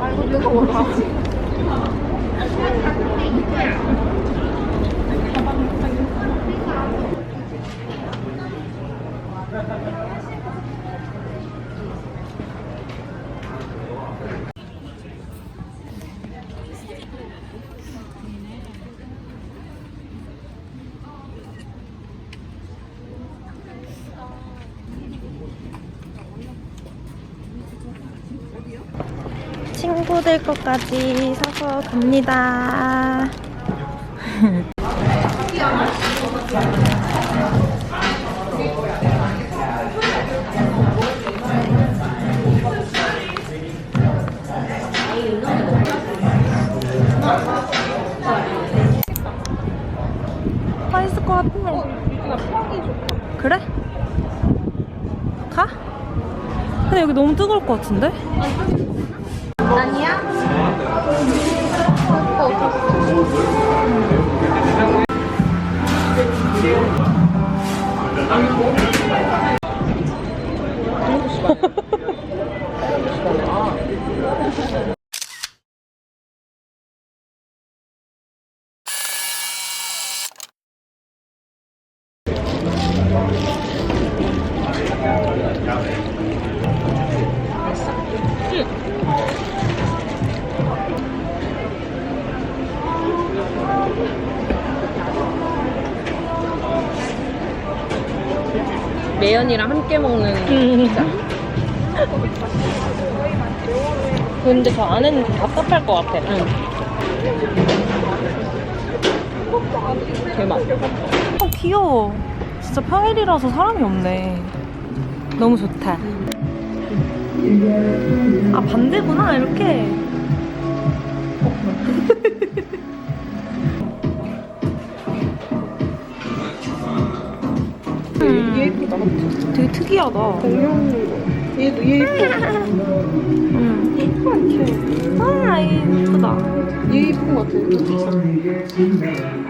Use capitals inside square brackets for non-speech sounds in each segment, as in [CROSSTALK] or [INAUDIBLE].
아이고 누가 와 친구들 것까지 사서 갑니다. 맛있을 것 같아. 그래? 가? 근데 여기 너무 뜨거울 것 같은데? 매연이 [LAUGHS] 랑 함께 먹는 피자. 근데 저 안에는 좀 답답할 것 같아. 응. 대박. 어, 귀여워. 진짜 평일이라서 사람이 없네. 너무 좋다. 아, 반대구나, 이렇게. 되게 특이하다. 공룡 얘도 얘 예뻐. 음. 예뻐. 아, 예쁘다. 얘 예쁜 것 같아.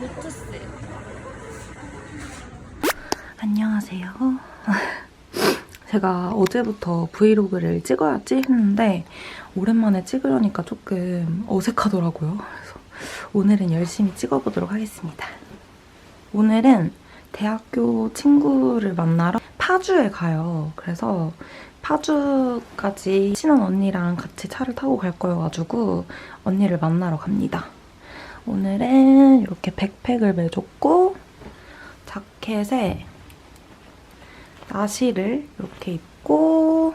로투스. 안녕하세요. [LAUGHS] 제가 어제부터 브이로그를 찍어야지 했는데 오랜만에 찍으려니까 조금 어색하더라고요. 그래서 오늘은 열심히 찍어보도록 하겠습니다. 오늘은 대학교 친구를 만나러 파주에 가요. 그래서 파주까지 친한 언니랑 같이 차를 타고 갈 거여가지고 언니를 만나러 갑니다. 오늘은 이렇게 백팩을 매줬고 자켓에 나시를 이렇게 입고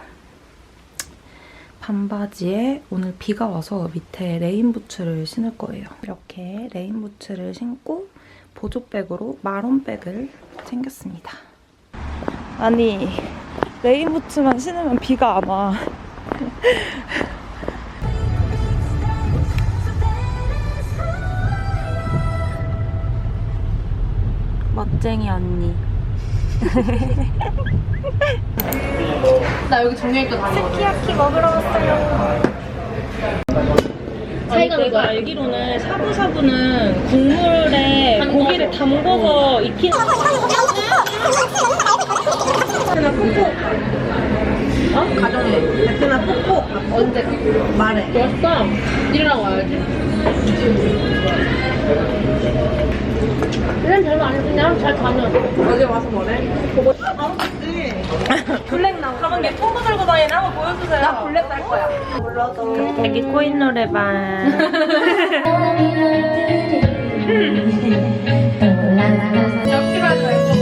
반바지에 오늘 비가 와서 밑에 레인부츠를 신을 거예요. 이렇게 레인부츠를 신고 보조백으로 마론백을 챙겼습니다. 아니 레인부츠만 신으면 비가 안 와. [LAUGHS] 멋쟁이 언니. 나 여기 정형외과 다니거든. 스키야키 먹으러 왔어요. 차이가 아니, 내가 나죠? 알기로는 샤브샤브는 국물에 고기를 담궈서 익힌 베트남. 어? 가정에. 베트남 뽀뽀. 언제? 말해. 왔어. 일어나고 와야지. 일은 별로 안 했냐? 잘 다녀. 어제 와서 뭐래? 보고. 블랙 나오고 가만 게 포그 들고 다니는 한번 보여주세요. 나 블랙 살 거야. 애기 코인 노래방. [LAUGHS] 옆집에서 이거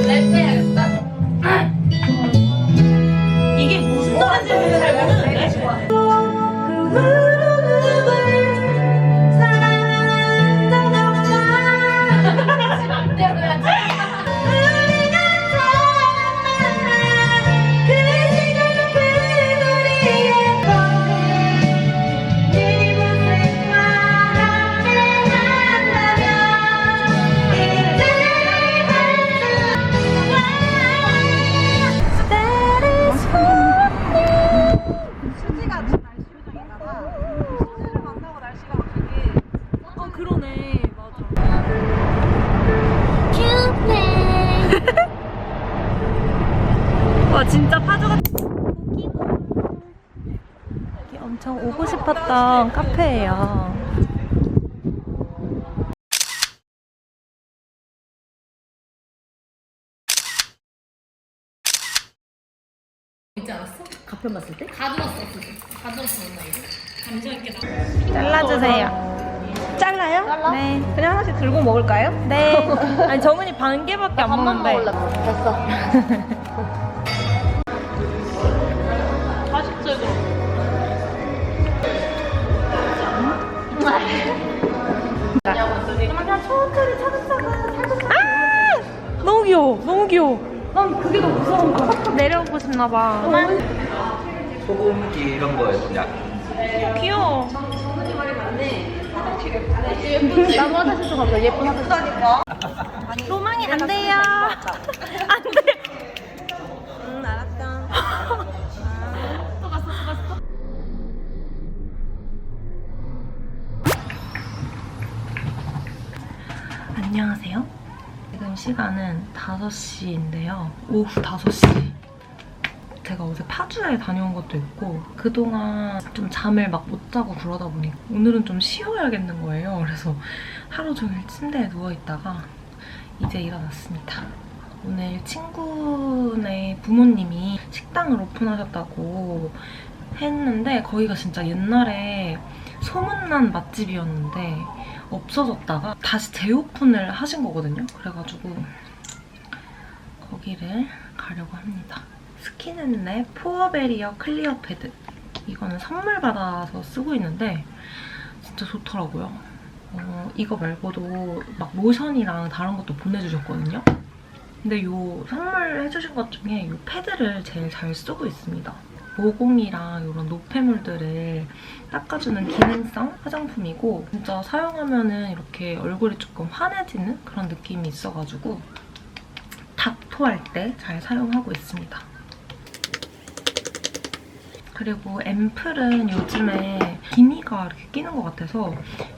카페예요. 가평 갔을 때? 잘라주세요. 잘라요? 잘라? 네. 그냥 하나씩 들고 먹을까요? 네. [LAUGHS] 아니 정은이 반 개밖에 안 먹는데. 먹을래. 됐어. [LAUGHS] 귀여워. 너무 귀여워. 난 그게 더 무서운 거야. 내려오고 싶나 봐. 소금기 이런 거 그냥 귀여워. 나도 화장실 좀 가자. 예쁜 화장실. 로망이 안 돼요. [LAUGHS] 안 돼. 응, 알았어. 또 갔어, 또 갔어. 안녕하세요. 지금 시간은 5시인데요. 오후 5시. 제가 어제 파주에 다녀온 것도 있고 그동안 좀 잠을 막 못 자고 그러다 보니 오늘은 좀 쉬어야겠는 거예요. 그래서 하루 종일 침대에 누워 있다가 이제 일어났습니다. 오늘 친구네 부모님이 식당을 오픈하셨다고 했는데 거기가 진짜 옛날에 소문난 맛집이었는데 없어졌다가 다시 재오픈을 하신 거거든요. 그래가지고 거기를 가려고 합니다. 스킨앤랩 포어베리어 클리어 패드 이거는 선물 받아서 쓰고 있는데 진짜 좋더라고요. 어, 이거 말고도 막 로션이랑 다른 것도 보내주셨거든요. 근데 요 선물해주신 것 중에 요 패드를 제일 잘 쓰고 있습니다. 모공이랑 이런 노폐물들을 닦아주는 기능성 화장품이고 진짜 사용하면 은 이렇게 얼굴이 조금 환해지는 그런 느낌이 있어가지고 닥토할 때 잘 사용하고 있습니다. 그리고 앰플은 요즘에 기미가 이렇게 끼는 것 같아서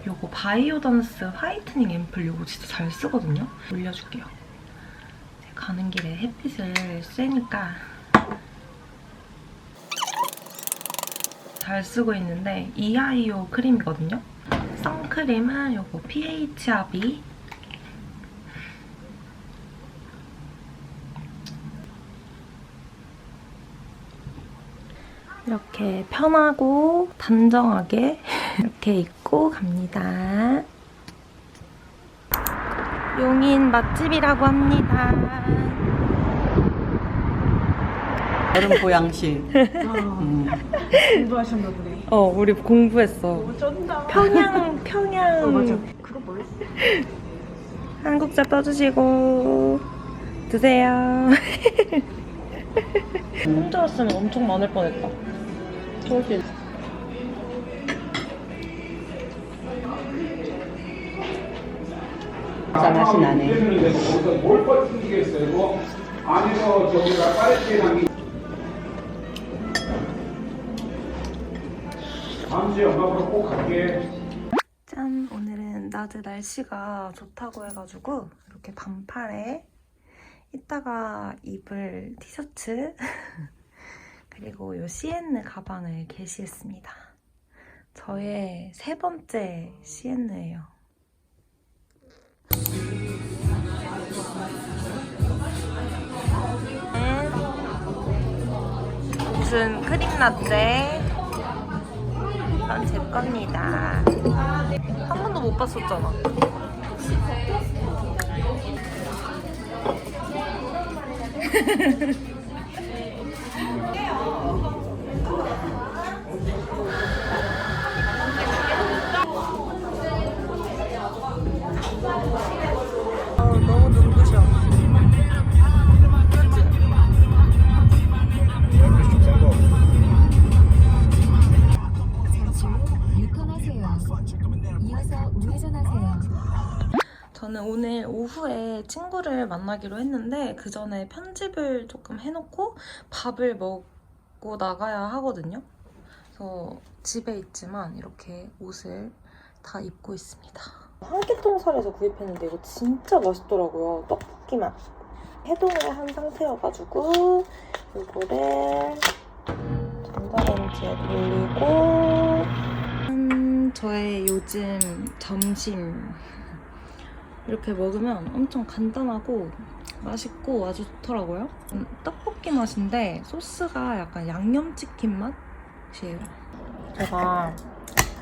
요거 바이오던스 화이트닝 앰플 요거 진짜 잘 쓰거든요. 올려줄게요. 가는 길에 햇빛을 쐬니까 잘 쓰고 있는데 이하이오 크림이거든요. 선크림은 요거 PHRB 이렇게 편하고 단정하게 [LAUGHS] 이렇게 입고 갑니다. 용인 맛집이라고 합니다. 여름 보양식. 음. 공부하셨나 보네. 어, 우리 공부했어. 쩐다. 평양, 평양. 어, 맞아. 그거 뭐였어? 한국자 떠주시고 드세요. 혼자 왔으면 엄청 많을 뻔했다. 저기 진짜 맛이 나네. 뭘 버티겠어요? 이거 안에서 저기가 빨리 남기. 다 음 주에 엄마보러 꼭 갈게. 짠! 오늘은 낮에 날씨가 좋다고 해가지고 이렇게 반팔에 이따가 입을 티셔츠 [LAUGHS] 그리고 이 시엔느 가방을 게시했습니다. 저의 세 번째 시엔느예요. 무슨 크림 라떼 이건 제 겁니다. 한 번도 못 봤었잖아. [LAUGHS] 친구를 만나기로 했는데 그 전에 편집을 조금 해놓고 밥을 먹고 나가야 하거든요. 그래서 집에 있지만 이렇게 옷을 다 입고 있습니다. 한끼통살에서 구입했는데 이거 진짜 맛있더라고요. 떡볶이만. 해동을 한 상태여가지고 이거를 전자레인지에 돌리고 음, 저의 요즘 점심 이렇게 먹으면 엄청 간단하고 맛있고 아주 좋더라고요. 음, 떡볶이 맛인데 소스가 약간 양념치킨 맛이에요. 제가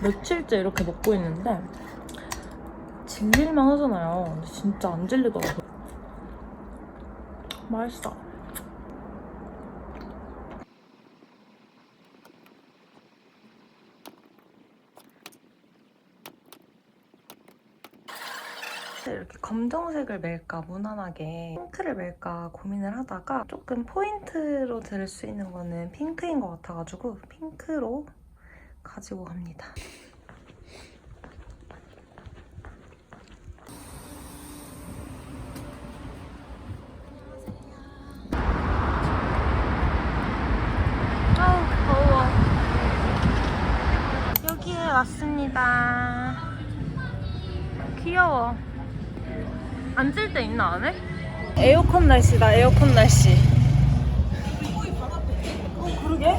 며칠째 이렇게 먹고 있는데 질릴만 하잖아요. 근데 진짜 안 질리더라고요. 맛있어. 이렇게 검정색을 멜까 무난하게 핑크를 멜까 고민을 하다가 조금 포인트로 들을 수 있는 거는 핑크인 것 같아가지고 핑크로 가지고 갑니다. 왔습니다. 귀여워. 앉을 때 있나 안에? 에어컨 날씨다 에어컨 날씨. 어 그러게?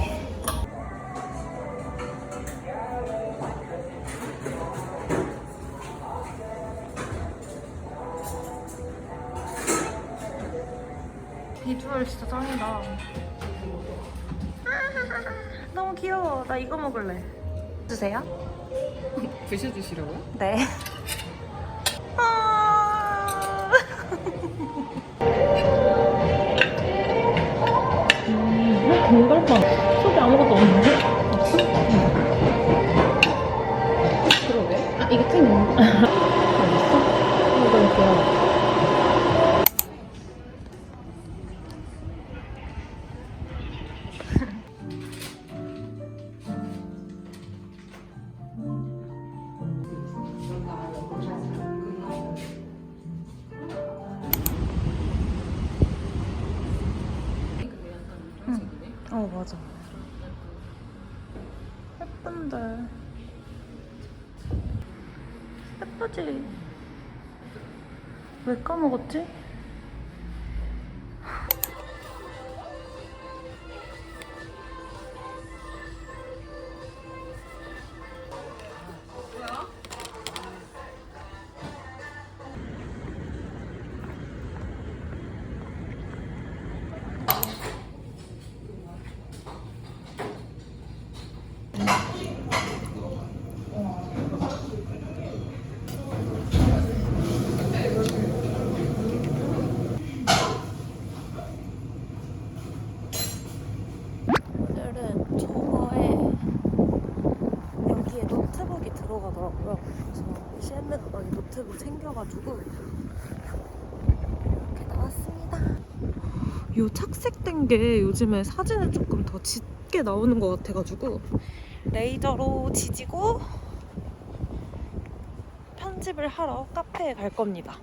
비주얼 진짜 짱이다. 너무 귀여워. 나 이거 먹을래. 주세요. 드셔주시라고요? 네. 공갈빵 속에 아무것도 없는데? 그러게. 아, 이게. 이거 어 맞아. 예쁜데. 예쁘지? 왜 까먹었지? 오늘은 저거에 여기에 노트북이 들어가더라고요. 그래서 시엠메 가방에 노트북 챙겨가지고 이렇게 나왔습니다. 요 착색된 게 요즘에 사진을 조금 더 짙게 나오는 것 같아가지고 레이저로 지지고 편집을 하러 카페에 갈 겁니다.